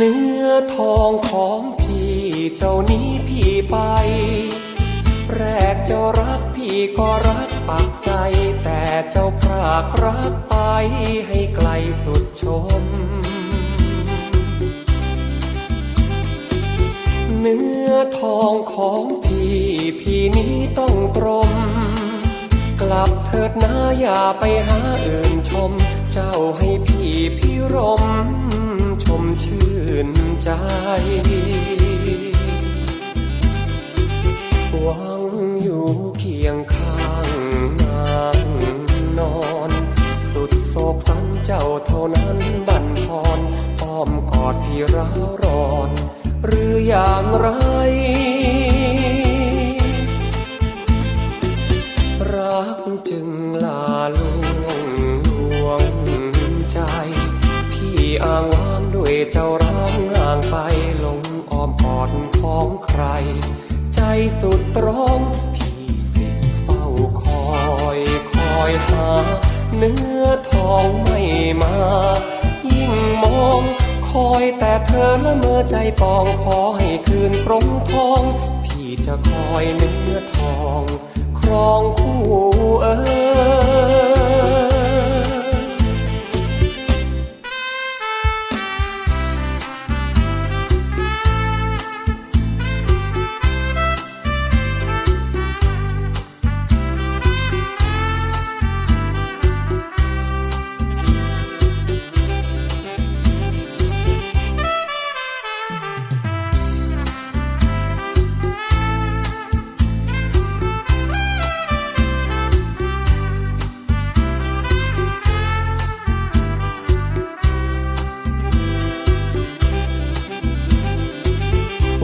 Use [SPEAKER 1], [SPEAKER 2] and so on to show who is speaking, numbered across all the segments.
[SPEAKER 1] เนื้อทองของพี่เจ้านี้พี่ไป แรกเจ้ารักพี่ก็รักปักใจ แต่เจ้าพรากรักไปให้ไกลสุดชม เนื้อทองของพี่พี่นี้ต้องตรม กลับเถิดนะอย่าไปหาอื่นชม เจ้าให้พี่พี่รม ใจ หวังอยู่เคียงข้างนางนอน สุดโศกสันเจ้าเท่านั้นบั่นทอนอ้อมกอดพี่ร้าวร้อน หรืออย่างไรรักจึงลาลวงลวงใจ พี่อ้างว้า ด้วยเจ้าร้างห่างไปหลงอ้อมกอดของใคร ใจสุดตรองพี่สิเฝ้าคอยคอยหา เนื้อทองไม่มา ยิ่งมองคอยแต่เธอละเมอใจปองขอให้คืนกรงทอง พี่จะคอยเนื้อทอง ครองคู่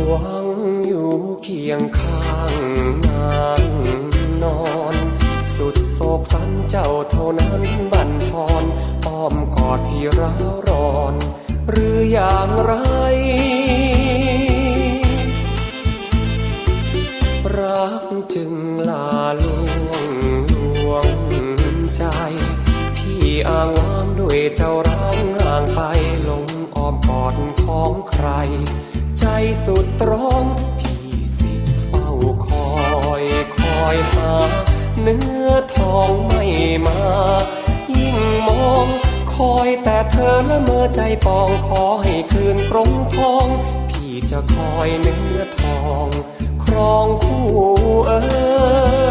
[SPEAKER 1] หวังอยู่เคียงข้างนางนอน สุดโศกสันเจ้าเท่านั้นบั่นทอนอ้อมกอดพี่ร้าวร้อน หรืออย่างไรรักจึงลาลวงลวงใจ พี่อ้างว้างด้วยเจ้าร้างห่างไปหลงอ้อมกอดของใคร ใจสุดตรองพี่สิเฝ้าคอยคอยหา เนื้อทองไม่มา ยิ่งมองคอยแต่เธอละเมอใจปองขอให้คืนกรงทอง พี่จะคอยเนื้อทอง ครองคู่เออ